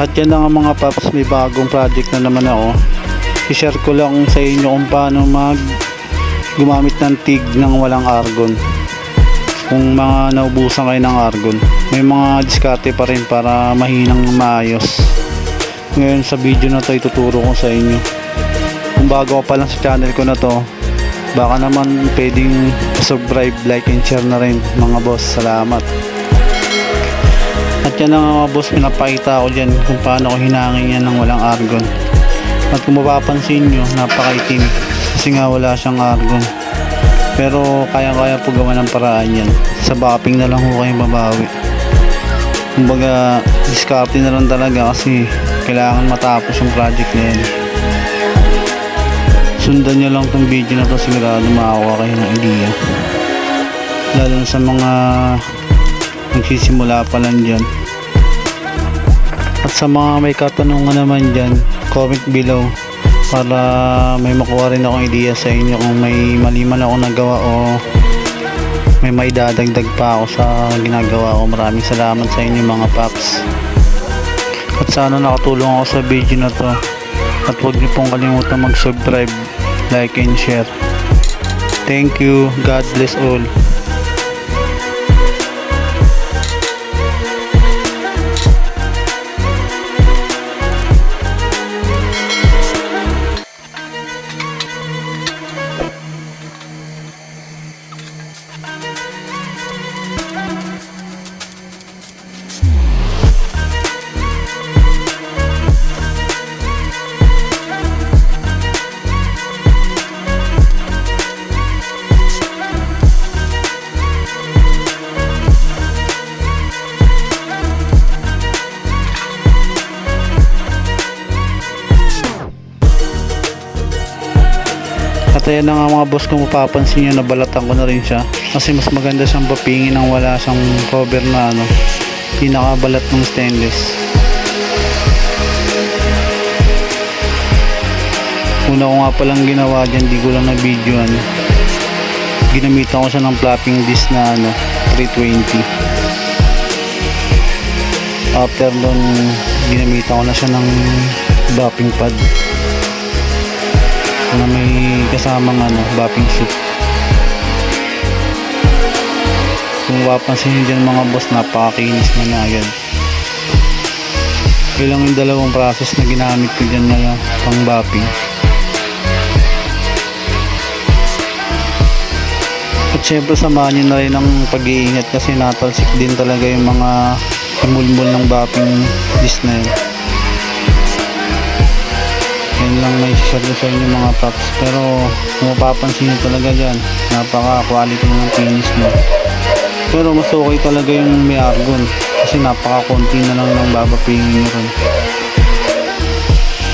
At yan na nga mga paps, may bagong project na naman ako. I-share ko lang sa inyo kung paano mag gumamit ng TIG ng walang argon. Kung mga naubusan kayo ng argon. May mga diskarte pa rin para mahinang maayos. Ngayon sa video na to ituturo ko sa inyo. Kung bago pa lang sa channel ko na to, baka naman pwedeng subscribe, like, and share na rin mga boss. Salamat. Yan na nga mga boss, pinapakita ko dyan kung paano ko hinangin yan ng walang argon. At kung mapapansin nyo, napakaitim kasi nga wala siyang argon. Pero kaya-kaya po gawa ng paraan yan. Sa bapping na lang ho kayo babawi. Kumbaga, diskarte na lang talaga kasi kailangan matapos yung project na yan. Sundan nyo lang tong video na to sigurado makakuha kayo ng idea. Lalo na sa mga nagsisimula pa lang dyan. At sa mga may katanungan naman dyan, comment below para may makuha rin akong idea sa inyo kung may mali man ako nagawa o may may dadagdag pa ako sa ginagawa ko. Maraming salamat sa inyo mga paps. At sana nakatulong ako sa video na to. At huwag niyo pong kalimutan mag-subscribe, like, and share. Thank you. God bless all. At ayan na nga mga boss kung mapapansin nyo nabalatan ko na rin siya. Kasi mas maganda siyang papingin nang wala siyang cover na ano pinakabalat ng stainless. Una ko nga palang ginawa dyan di ko lang na videoan ginamitan ko siya ng flapping disc na ano 320 after nun ginamitan ko na siya ng wrapping pad na may kasamang ano, bapping sheet. Kung mapapansin nyo dyan mga boss, napakakinis na na agad. Ilang yung dalawang process na ginamit ko dyan na pang bapping. At syempre samahan nyo na rin ang pag-iingat kasi natalsik din talaga yung mga imulmul ng bapping disc na yun. Yan lang may share ko sa inyo mga paps. Pero kung mapapansin nyo talaga dyan, napaka quality ng finish mo. Pero mas okay talaga yung may argon. Kasi napaka konti na lang ng babapingin nyo rin.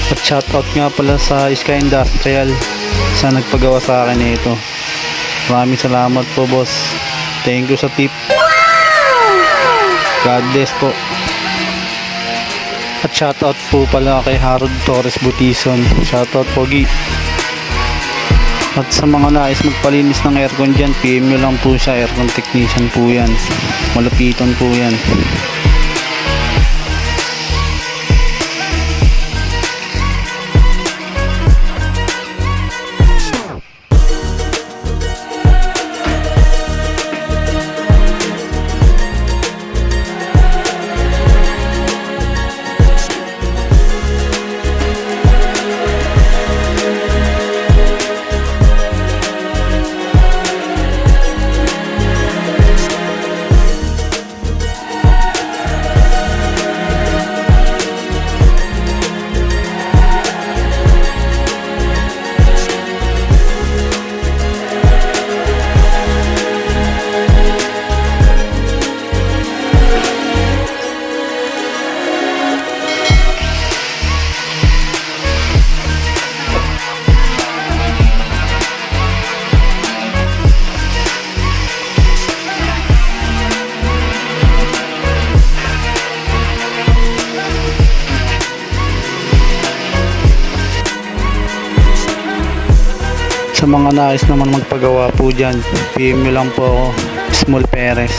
At shoutout nga pala sa Sky Industrial sa nagpagawa sa akin nito. Maraming salamat po boss. Thank you sa tip. God bless po. At shoutout po pala kay Harold Torres Butison. Shoutout Pogi. At sa mga nais magpalinis ng aircon dyan, PM nyo lang po siya. Aircon technician po yan. Malapitan po yan. Sa mga nais naman magpagawa po dyan, PM nyo lang po ako, Small Perez.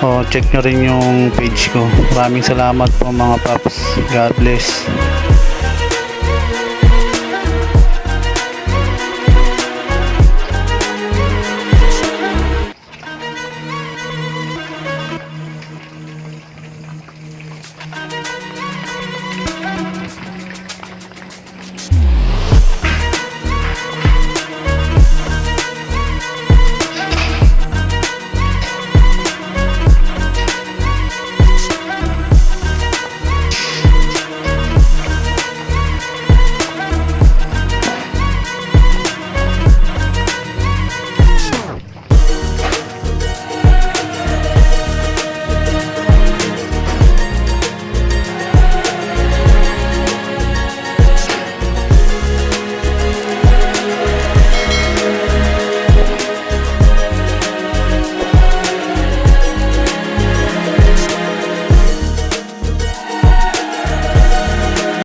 O, check nyo rin yung page ko. Maraming salamat po mga paps. God bless.